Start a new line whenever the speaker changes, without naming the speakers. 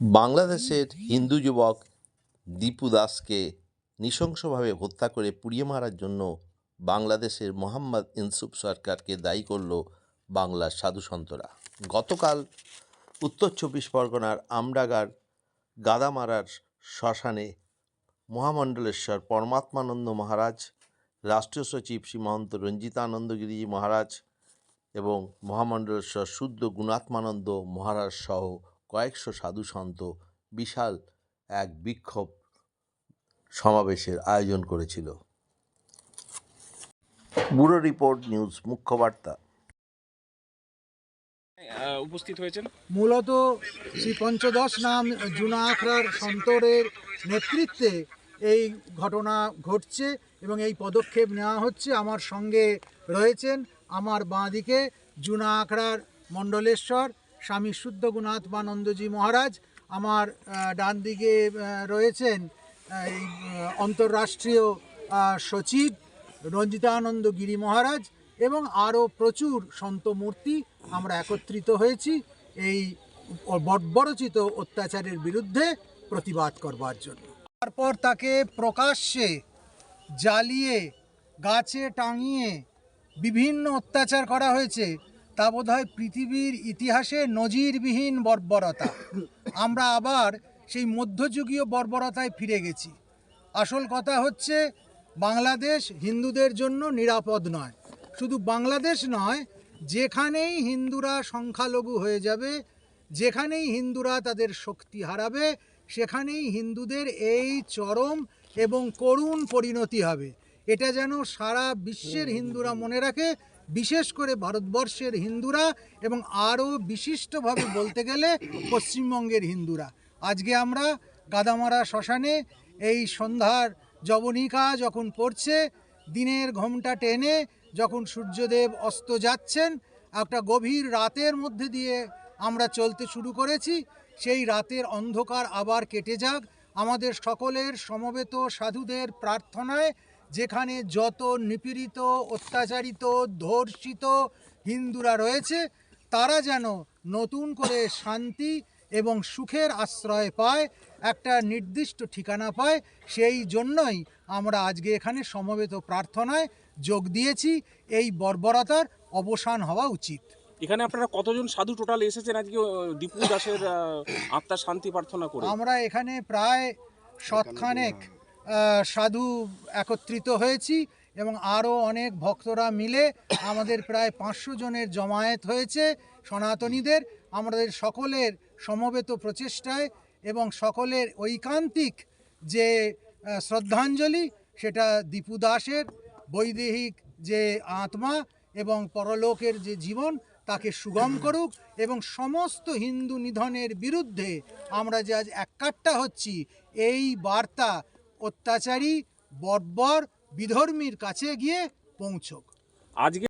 বাংলাদেশের হিন্দু যুবক দীপু দাসকে নৃশংসভাবে হত্যা করে পুড়িয়ে মারার জন্য বাংলাদেশের মোহাম্মদ ইনসুফ সরকারকে দায়ী করল বাংলার সাধুসন্তরা গতকাল উত্তর চব্বিশ পরগনার আমডাগার গাদামারার শ্মশানে মহামণ্ডলেশ্বর পরমাত্মানন্দ মহারাজ, রাষ্ট্রীয় সচিব শ্রী মহন্ত রঞ্জিতানন্দগিরি মহারাজ এবং মহামণ্ডলেশ্বর শুদ্ধ গুণাত্মানন্দ মহারাজ সহ কয়েকশো সাধু সন্ত বিশাল এক বিক্ষোভ সমাবেশের আয়োজন করেছিল। ব্যুরো রিপোর্ট নিউজ মুখ্য বার্তা
উপস্থিত হয়েছেন?
মূলত শ্রী পঞ্চদশ নাম জুনা আখড়ার সন্তরের নেতৃত্বে এই ঘটনা ঘটছে এবং এই পদক্ষেপ নেওয়া হচ্ছে। আমার সঙ্গে রয়েছেন আমার বাঁ দিকে জুনা আখড়ার মণ্ডলেশ্বর স্বামী শুদ্ধ গুণাত্মানন্দজি মহারাজ আমার ডান দিকে রয়েছেন এই অন্তর্রাষ্ট্রীয় সচিব রঞ্জিতানন্দ গিরি মহারাজ এবং আরও প্রচুর সন্ত মূর্তি আমরা একত্রিত হয়েছি এই বর্বরচিত অত্যাচারের বিরুদ্ধে প্রতিবাদ করবার জন্য। তারপর তাকে প্রকাশ্যে জ্বালিয়ে, গাছে টাঙিয়ে বিভিন্ন অত্যাচার করা হয়েছে। তা বোধহয় পৃথিবীর ইতিহাসে নজিরবিহীন বর্বরতা। আমরা আবার সেই মধ্যযুগীয় বর্বরতায় ফিরে গেছি। আসল কথা হচ্ছে, বাংলাদেশ হিন্দুদের জন্য নিরাপদ নয়। শুধু বাংলাদেশ নয়, যেখানেই হিন্দুরা সংখ্যালঘু হয়ে যাবে, যেখানেই হিন্দুরা তাদের শক্তি হারাবে, সেখানেই হিন্দুদের এই চরম এবং করুণ পরিণতি হবে। এটা যেন সারা বিশ্বের হিন্দুরা মনে রাখে বিশেষ করে ভারতবর্ষের হিন্দুরা এবং আরও বিশিষ্টভাবে বলতে গেলে পশ্চিমবঙ্গের হিন্দুরা। আজকে আমরা গাদামারা শ্মশানে এই সন্ধ্যার জবনিকা যখন পড়ছে, দিনের ঘোমটা টেনে যখন সূর্যদেব অস্ত যাচ্ছেন, একটা গভীর রাতের মধ্যে দিয়ে আমরা চলতে শুরু করেছি। সেই রাতের অন্ধকার আবার কেটে যাক। আমাদের সকলের সমবেত সাধুদের প্রার্থনায় যেখানে যত নিপীড়িত অত্যাচারিত ধর্ষিত হিন্দুরা রয়েছে তারা যেন নতুন করে শান্তি এবং সুখের আশ্রয় পায় একটা নির্দিষ্ট ঠিকানা পায় সেই জন্যই আমরা আজকে এখানে সমবেত প্রার্থনায় যোগ দিয়েছি। এই বর্বরতার অবসান হওয়া উচিত।
এখানে আপনারা কতজন সাধু টোটাল এসেছেন আজকে দীপু দাসের আত্মার শান্তি প্রার্থনা করে?
আমরা এখানে প্রায় শতখানেক সাধু একত্রিত হয়েছি এবং আরও অনেক ভক্তরা মিলে আমাদের প্রায় পাঁচশো জনের জমায়েত হয়েছে সনাতনীদের। আমাদের সকলের সমবেত প্রচেষ্টায় এবং সকলের ঐকান্তিক যে শ্রদ্ধাঞ্জলি, সেটা দীপু দাসের বৈদেহিক যে আত্মা এবং পরলোকের যে জীবন, তাকে সুগম করুক এবং সমস্ত হিন্দু নিধনের বিরুদ্ধে আমরা যে আজ একাট্টা হচ্ছি, এই বার্তা অত্যাচারী বর্বর বিধর্মীর কাছে গিয়ে পৌঁছক।
আজকে